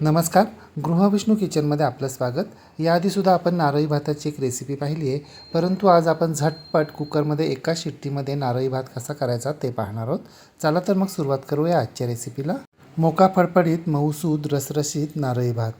नमस्कार. गृहविष्णू किचनमध्ये आपलं स्वागत. याआधीसुद्धा आपण नारळी भाताची एक रेसिपी पाहिली आहे. परंतु आज आपण झटपट कुकरमध्ये एका शिट्टीमध्ये नारळी भात कसा करायचा ते पाहणार आहोत. चला तर मग सुरुवात करूया आजच्या रेसिपीला मोका फडफडीत मऊसूद रसरशीत नारळी भात.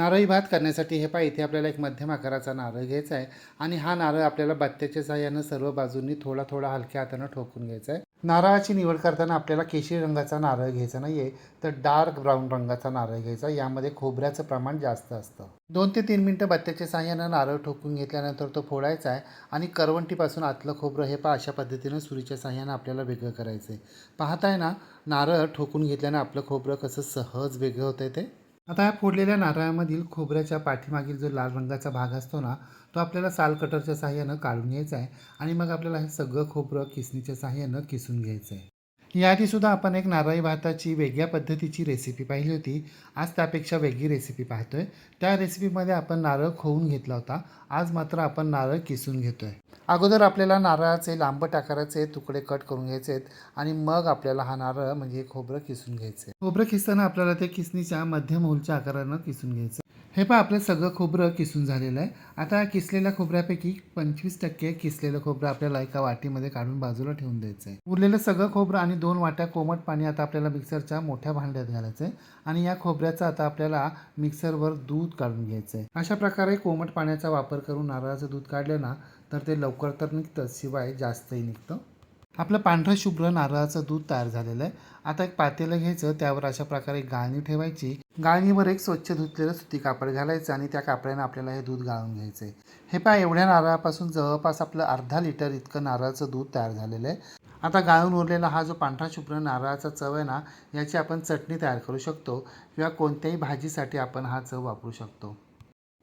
नारळी भात करण्यासाठी हे पहा इथे आपल्याला एक मध्यम आकाराचा नारळ घ्यायचा आहे. आणि हा नारळ आपल्याला बत्त्याच्या साह्यानं सर्व बाजूंनी थोडा थोडा हलक्या हातानं ठोकून घ्यायचा आहे. नारळाची निवड करताना आपल्याला केशरी रंगाचा नारळ घ्यायचा नाही आहे तर डार्क ब्राऊन रंगाचा नारळ घ्यायचा यामध्ये खोबऱ्याचं प्रमाण जास्त असतं. दोन ते तीन मिनटं बत्त्याच्या साह्यानं नारळ ठोकून घेतल्यानंतर तो फोडायचा आहे. आणि करवंटीपासून आतलं खोबरं हे पहा अशा पद्धतीनं सुरीच्या साह्यानं आपल्याला वेगळं करायचं आहे पाहताय ना नारळ ठोकून घेतल्यानं आपलं खोबरं कसं सहज वेगळं होतं ते? आता या फोडलेल्या नारळामधील खोबऱ्याच्या पाठीमागील जो लाल रंगाचा भाग असतो ना तो आपल्याला साल कटरच्या साहाय्यानं काढून घ्यायचा आहे आणि मग आपल्याला हे सगळं खोबरं किसणीच्या साहाय्यानं किसून घ्यायचं आहे. याआधीसुद्धा आपण एक नारळी भाताची वेगळ्या पद्धतीची रेसिपी पाहिली होती. आज त्यापेक्षा वेगळी रेसिपी पाहतोय. त्या रेसिपीमध्ये आपण नारळ खोवून घेतला होता. आज मात्र आपण नारळ किसून घेतोय. अगोदर आपल्याला नारळाचे लांबट आकाराचे तुकडे कट करून घ्यायचे आहेत आणि मग आपल्याला हा नारळ म्हणजे खोबरं किसून घ्यायचं. आहे खोबरं किसताना आपल्याला ते किसणीच्या मध्यम होलच्या आकारानं किसून घ्यायचं. हे पहा आपलं सगळं खोबरं किसून झालेलं आहे. आता किसलेल्या खोबऱ्यापैकी पंचवीस टक्के किसलेलं खोबरं आपल्याला एका वाटीमध्ये काढून बाजूला ठेवून द्यायचं आहे. उरलेलं सगळं खोबरं आणि दोन वाट्या कोमट पाणी आता आपल्याला मिक्सरच्या मोठ्या भांड्यात घालायचं आहे. आणि या खोबऱ्याचं आता आपल्याला मिक्सरवर दूध काढून घ्यायचं आहे. अशा प्रकारे कोमट पाण्याचा वापर करून नारळाचं दूध काढलं ना तर ते लवकर तर निघतं शिवाय जास्तही निघतं. आपलं पांढरं शुभ्र नारळाचं दूध तयार झालेलं आहे. आता एक पातेलं घ्यायचं त्यावर अशा प्रकारे गाळणी ठेवायची. गाळणीवर एक स्वच्छ धुतलेलं सुती कापड घालायचं आणि त्या कापड्यानं आपल्याला हे दूध गाळून घ्यायचं आहे हे पहा एवढ्या नारळापासून जवळपास आपलं अर्धा लिटर इतकं नारळाचं दूध तयार झालेलं आहे. आता गाळून उरलेला हा जो पांढरा शुभ्र नारळाचा चव आहे ना याची आपण चटणी तयार करू शकतो किंवा कोणत्याही भाजीसाठी आपण हा चव वापरू शकतो.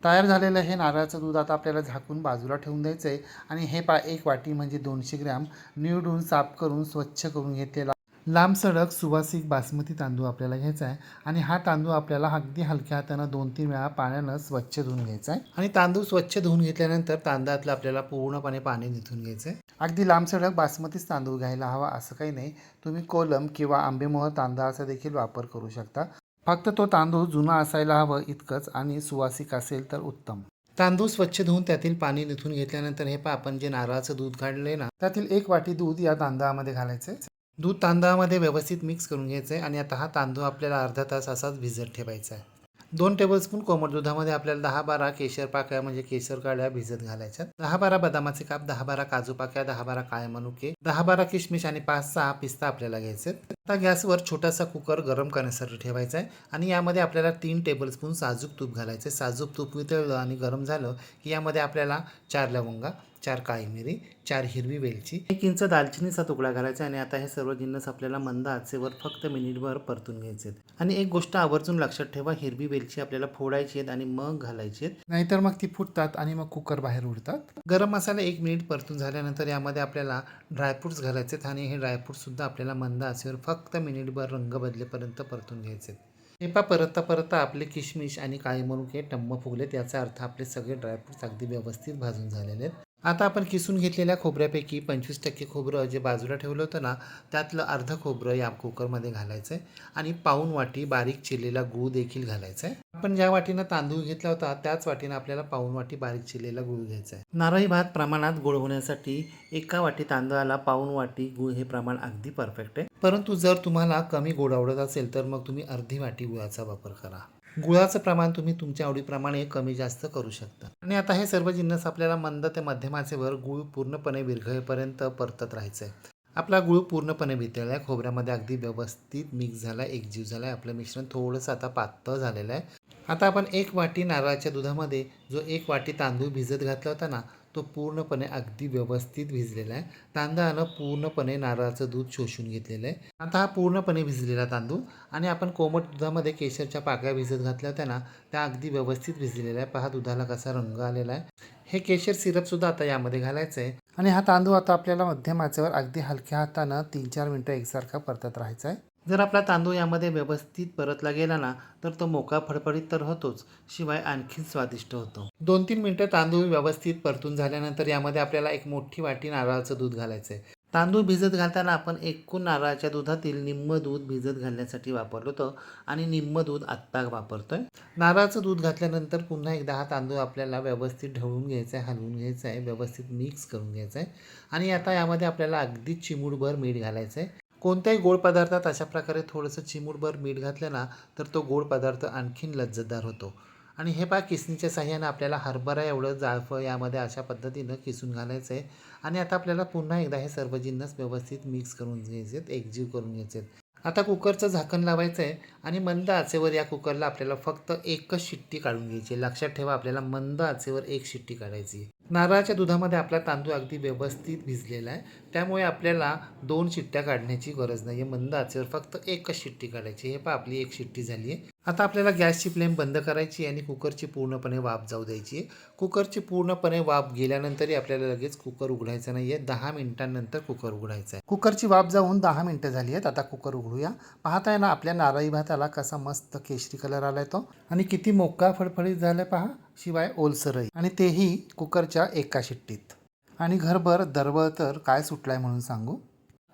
तयार झालेलं हे नारळाचं दूध आता आपल्याला झाकून बाजूला ठेवून द्यायचं आहे आणि हे पा एक वाटी म्हणजे दोनशे ग्रॅम निवडून साफ करून स्वच्छ करून घेतलेला लांब सडक सुवासिक बासमती तांदूळ आपल्याला घ्यायचा आहे. आणि हा तांदूळ आपल्याला अगदी हलक्या हातानं दोन तीन वेळा पाण्यानं स्वच्छ धुवून घ्यायचा आहे. आणि तांदूळ स्वच्छ धुवून घेतल्यानंतर तांदळातलं आपल्याला पूर्णपणे पाणी निथून घ्यायचं आहे. अगदी लांब सडक बासमतीच तांदूळ घ्यायला हवा असं काही नाही. तुम्ही कोलम किंवा आंबेमोहर तांदळाचा देखील वापर करू शकता. फक्त तो तांदूळ जुना असायला हवं इतकंच आणि सुवासिक असेल तर उत्तम. तांदूळ स्वच्छ धुवून त्यातील पाणी निथून घेतल्यानंतर हे पा आपण जे नारळाचं दूध काढलंय ना त्यातील एक वाटी दूध या तांदळामध्ये घालायचं आहे. दूध तांदळामध्ये व्यवस्थित मिक्स करून घ्यायचं आहे आणि आता हा तांदूळ आपल्याला अर्धा तास असाच भिजत ठेवायचा आहे. दोन टेबलस्पून कोमट दुधामध्ये आपल्याला दहा बारा केशर पाकळ्या म्हणजे केशर काड्या भिजत घालायच्या दहा बारा बदामाचे काप दहा बारा काजू पाक्या दहा बारा काळे मनुके दहा बारा किशमिश आणि पाच सहा पिस्ता आपल्याला घ्यायचे आता गॅसवर छोटासा कुकर गरम करण्यासाठी ठेवायचा आहे आणि यामध्ये आपल्याला तीन टेबलस्पून साजूक तूप घालायचं आहे. साजूक तूप वितळलं आणि गरम झालं की यामध्ये आपल्याला चार लवंगा चार काळी मिरी चार हिरवी वेलची एक इंच दालचिनीचा तुकडा घालायचा आणि आता हे सर्व जिन्नस आपल्याला मंद आचेवर फक्त मिनिटभर परतून घ्यायचे आणि एक गोष्ट आवर्जून लक्षात ठेवा हिरवी वेलची आपल्याला फोडायची आहेत आणि मग घालायची आहेत. नाहीतर मग ती फुटतात आणि मग कुकर बाहेर उडतात. गरम मसाला एक मिनिट परतून झाल्यानंतर यामध्ये आपल्याला ड्रायफ्रुट्स घालायचे आहेत आणि हे ड्रायफ्रुट्स सुद्धा आपल्याला मंद आचेवर फक्त मिनिटभर रंग बदलेपर्यंत परतून घ्यायचे आहेत. हे पा परता परता आपले किशमिश आणि काळे हे टम्म फुगलेत याचा अर्थ आपले सगळे ड्रायफ्रुट्स अगदी व्यवस्थित भाजून झालेले आहेत. आता आपण किसून घेतलेल्या खोबऱ्यापैकी पंचवीस टक्के खोबरं जे बाजूला ठेवलं होतं ना त्यातलं अर्ध खोबरं या कुकरमध्ये घालायचं आहे आणि पाऊन वाटी बारीक चिरलेला गूळ देखील घालायचा आहे आपण ज्या वाटीनं तांदूळ घेतला होता त्याच वाटीनं आपल्याला पाऊन वाटी बारीक चिरलेला गूळ घ्यायचा आहे नारळी भात प्रमाणात गोड होण्यासाठी एका वाटी तांदळाला पाऊन वाटी गूळ हे प्रमाण अगदी परफेक्ट आहे. परंतु जर तुम्हाला कमी गोड आवडत असेल तर मग तुम्ही अर्धी वाटी गुळाचा वापर करा. गुळाचं प्रमाण तुम्ही तुमच्या आवडीप्रमाणे कमी जास्त करू शकता. आणि आता हे सर्व जिन्नस आपल्याला मंद ते मध्यमाचेवर गुळ पूर्णपणे विरघळेपर्यंत परतत राहायचं आहे आपला गुळ पूर्णपणे वितळला खोबऱ्यामध्ये अगदी व्यवस्थित मिक्स झाला एकजीव झाला आहे आपलं मिश्रण थोडंसं आता पातळ झालेलं आहे. आता आपण एक वाटी नारळाच्या दुधामध्ये जो एक वाटी तांदूळ भिजत घातला होता ना तो पूर्णपणे अगदी व्यवस्थित भिजलेला आहे. तांदळानं पूर्णपणे नारळाचं दूध शोषून घेतलेलं आहे. आता हा पूर्णपणे भिजलेला तांदूळ आणि आपण कोमट दुधामध्ये केशरच्या पाकळ्या भिजत घातल्या होत्या ना त्या अगदी व्यवस्थित भिजलेल्या आहे पहा दुधाला कसा रंग आलेला आहे. हे केशर सिरपसुद्धा आता यामध्ये घालायचं आहे. आणि हा तांदूळ आता आपल्याला मध्यम आचेवर अगदी हलक्या हातानं तीन चार मिनटं एकसारखा परतत राहायचा आहे. जर आपला तांदूळ यामध्ये व्यवस्थित परतला गेला ना तर तो मोका फडफडीत तर होतोच शिवाय आणखीन स्वादिष्ट होतो. दोन तीन मिनटं तांदूळ व्यवस्थित परतून झाल्यानंतर यामध्ये आपल्याला एक मोठी वाटी नारळाचं दूध घालायचं आहे. तांदूळ भिजत घालताना आपण एकूण नारळाच्या दुधातील निम्म दूध भिजत घालण्यासाठी वापरलं होतं आणि निम्म दूध आत्ता वापरतोय. नारळाचं दूध घातल्यानंतर पुन्हा एकदा हा तांदूळ आपल्याला व्यवस्थित ढवळून घ्यायचा आहे हलवून घ्यायचा आहे व्यवस्थित मिक्स करून घ्यायचा आहे. आणि आता यामध्ये आपल्याला अगदी चिमूटभर मीठ घालायचं आहे. कोणत्याही गोड पदार्थात अशा प्रकारे थोडंसं चिमूटभर मीठ घातलं ना तर तो गोड पदार्थ आणखीन लज्जतदार होतो. आणि हे पहा किसणीच्या साह्यानं आपल्याला हरभरा एवढं जाळफळ यामध्ये अशा पद्धतीनं किसून घालायचं आहे आणि आता आपल्याला पुन्हा एकदा हे सर्व जिन्नस व्यवस्थित मिक्स करून घ्यायचे आहेत एकजीव करून घ्यायचे आहेत आता कुकरचं झाकण लावायचं आहे आणि मंद आचेवर या कुकरला आपल्याला फक्त एकच शिट्टी काढून घ्यायची आहे. लक्षात ठेवा आपल्याला मंद आचेवर एक शिट्टी काढायची नारळाच्या दुधामध्ये आपला तांदूळ अगदी व्यवस्थित भिजलेला आहे. त्यामुळे आपल्याला दोन शिट्ट्या काढण्याची गरज नाही आहे मंद आचेवर फक्त एकच शिट्टी काढायची हे पहा आपली एक शिट्टी झाली आहे. आता आपल्याला गॅसची फ्लेम बंद करायची आणि कुकरची पूर्णपणे वाफ जाऊ द्यायची आहे. कुकरची पूर्णपणे वाफ गेल्यानंतरही आपल्याला लगेच कुकर उघडायचं नाही आहे दहा मिनिटांनंतर कुकर उघडायचं आहे. कुकरची वाफ जाऊन दहा मिनटं झाली आहेत. आता कुकर उघडूया. पाहताय ना आपल्या नारळी भाताला कसा मस्त केशरी कलर आलाय तो. आणि किती मोका फडफडीत झालाय पहा. शिवाय ओलसरही. आणि तेही कुकरच्या एका शिट्टीत. आणि घरभर दरवळ तर काय सुटलाय म्हणून सांगू?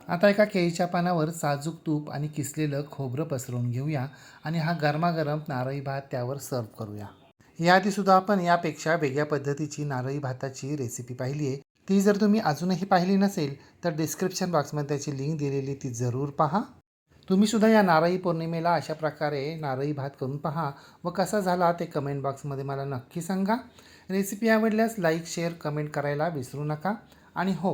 आता एका केळीच्या पानावर साजूक तूप आणि किसलेलं खोबरं पसरवून घेऊया आणि हा गरमागरम नारळी भात त्यावर सर्व करूया. याआधीसुद्धा आपण यापेक्षा वेगळ्या पद्धतीची नारळी भाताची रेसिपी पाहिली आहे. ती जर तुम्ही अजूनही पाहिली नसेल तर डिस्क्रिप्शन बॉक्समध्ये त्याची लिंक दिलेली ती जरूर पहा. तुम्हीसुद्धा या नारळी पौर्णिमेला अशा प्रकारे नारळी भात करून पहा व कसा झाला ते कमेंट बॉक्समध्ये मला नक्की सांगा. रेसिपी आवडल्यास लाईक शेअर कमेंट करायला विसरू नका. आणि हो